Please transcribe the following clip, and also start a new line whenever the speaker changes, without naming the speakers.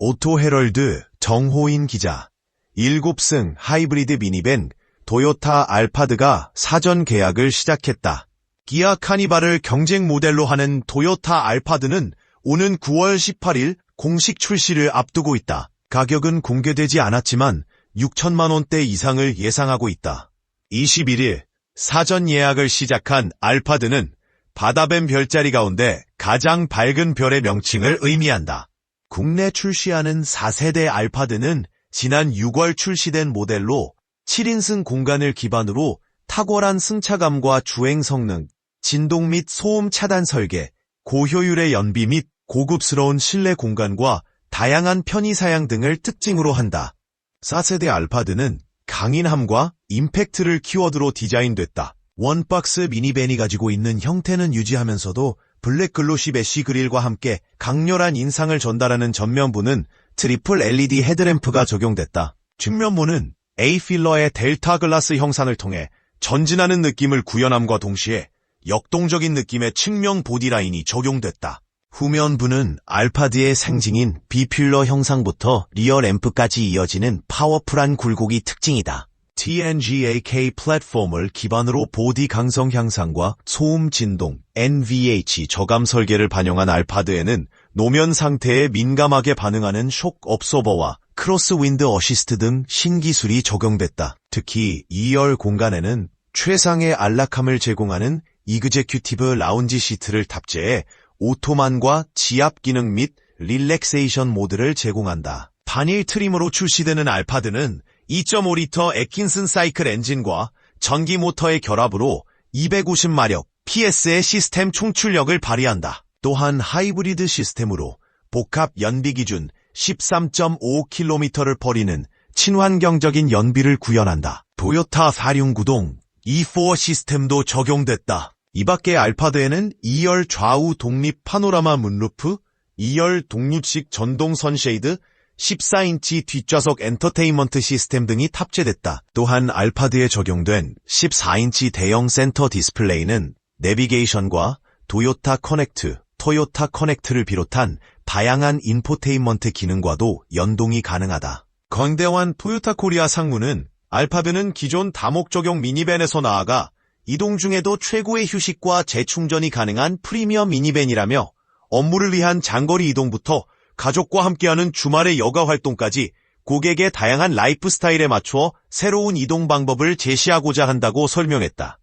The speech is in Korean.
오토 헤럴드 정호인 기자 7승 하이브리드 미니밴 도요타 알파드가 사전 계약을 시작했다. 기아 카니발을 경쟁 모델로 하는 도요타 알파드는 오는 9월 18일 공식 출시를 앞두고 있다. 가격은 공개되지 않았지만 6천만 원대 이상을 예상하고 있다. 21일 사전 예약을 시작한 알파드는 바다뱀 별자리 가운데 가장 밝은 별의 명칭을 의미한다. 국내 출시하는 4세대 알파드는 지난 6월 출시된 모델로 7인승 공간을 기반으로 탁월한 승차감과 주행 성능, 진동 및 소음 차단 설계, 고효율의 연비 및 고급스러운 실내 공간과 다양한 편의 사양 등을 특징으로 한다. 4세대 알파드는 강인함과 임팩트를 키워드로 디자인됐다. 원박스 미니밴이 가지고 있는 형태는 유지하면서도 블랙 글로시 메쉬 그릴과 함께 강렬한 인상을 전달하는 전면부는 트리플 LED 헤드램프가 적용됐다. 측면부는 A 필러의 델타 글라스 형상을 통해 전진하는 느낌을 구현함과 동시에 역동적인 느낌의 측면 보디라인이 적용됐다. 후면부는 알파드의 상징인 B필러 형상부터 리어 램프까지 이어지는 파워풀한 굴곡이 특징이다. TNGAK 플랫폼을 기반으로 보디 강성 향상과 소음 진동, NVH 저감 설계를 반영한 알파드에는 노면 상태에 민감하게 반응하는 쇼크 업소버와 크로스 윈드 어시스트 등 신기술이 적용됐다. 특히 2열 공간에는 최상의 안락함을 제공하는 이그제큐티브 라운지 시트를 탑재해 오토만과 지압 기능 및 릴렉세이션 모드를 제공한다. 단일 트림으로 출시되는 알파드는 2.5리터 에킨슨 사이클 엔진과 전기 모터의 결합으로 250마력 PS의 시스템 총출력을 발휘한다. 또한 하이브리드 시스템으로 복합 연비 기준 13.5km를 벌이는 친환경적인 연비를 구현한다. 도요타 사륜구동 E4 시스템도 적용됐다. 이 밖에 알파드에는 2열 좌우 독립 파노라마 문루프, 2열 독립식 전동 선쉐이드, 14인치 뒷좌석 엔터테인먼트 시스템 등이 탑재됐다. 또한 알파드에 적용된 14인치 대형 센터 디스플레이는 내비게이션과 도요타 커넥트, 토요타 커넥트를 비롯한 다양한 인포테인먼트 기능과도 연동이 가능하다. 건대환 토요타 코리아 상무는 알파드는 기존 다목 적용 미니밴에서 나아가 이동 중에도 최고의 휴식과 재충전이 가능한 프리미엄 미니밴이라며 업무를 위한 장거리 이동부터 가족과 함께하는 주말의 여가 활동까지 고객의 다양한 라이프 스타일에 맞추어 새로운 이동 방법을 제시하고자 한다고 설명했다.